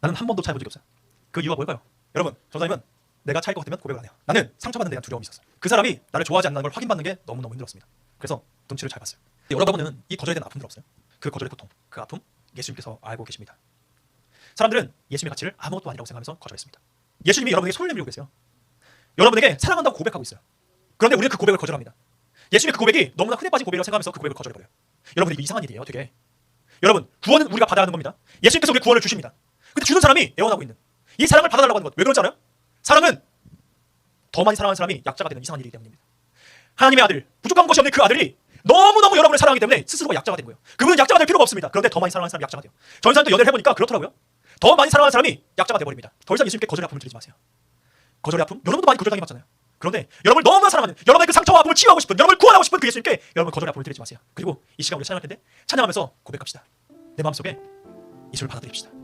나는 한 번도 차여본 적이 없어요. 그 이유가 뭘까요? 여러분, 전사님은 내가 차일 것 같으면 고백을 안 해요. 나는 상처받는 데한 두려움이 있었어요. 그 사람이 나를 좋아하지 않는 걸 확인받는 게 너무너무 힘들었습니다. 그래서 눈치를 잘 봤어요. 여러분은 이 거절에 대한 아픔들 없어요? 그 거절의 고통, 그 아픔 예수님께서 알고 계십니다. 사람들은 예수님의 가치를 아무것도 아니라고 생각하면서 거절했습니다. 예수님이 여러분에게 손을 내밀고 계세요. 여러분에게 사랑한다고 고백하고 있어요. 그런데 우리는 그 고백을 거절합니다. 예수님의 그 고백이 너무나 흔해 빠진 고백이라고 생각하면서 그 고백을 거절해버려요. 여러분 이거 이상한 일이에요 되게. 여러분 구원은 우리가 받아야 하는 겁니다. 예수님께서 우리 구원을 주십니다. 근데 주는 사람이 애원하고 있는 이 사랑을 받아달라고 하는 것 왜 그런지 알아요? 사랑은 더 많이 사랑하는 사람이 약자가 되는 이상한 일이기 때문입니다. 하나님의 아들 부족한 것이 없는 그 아들이 너무너무 여러분을 사랑하기 때문에 스스로가 약자가 된 거예요. 그분은 약자가 될 필요가 없습니다. 그런데 더 많이 사랑하는 사람이 약자가 돼요. 전사님도 연애를 해보니까 그렇더라고요. 더 많이 사랑하는 사람이 약자가 돼버립니다. 더 이상 예수님께 거절의 아픔을 드리지 마세요. 거절의 아픔? 여러분도 많이 거절당해 봤잖아요. 그런데 여러분을 너무나 사랑하는 여러분의 그 상처와 아픔을 치유하고 싶은 여러분을 구원하고 싶은 그 예수님께 여러분 거절의 아픔을 드리지 마세요. 그리고 이 시간 우리 찬양할 텐데 찬양하면서 고백합시다. 내 마음속에 예수를 받아들입시다.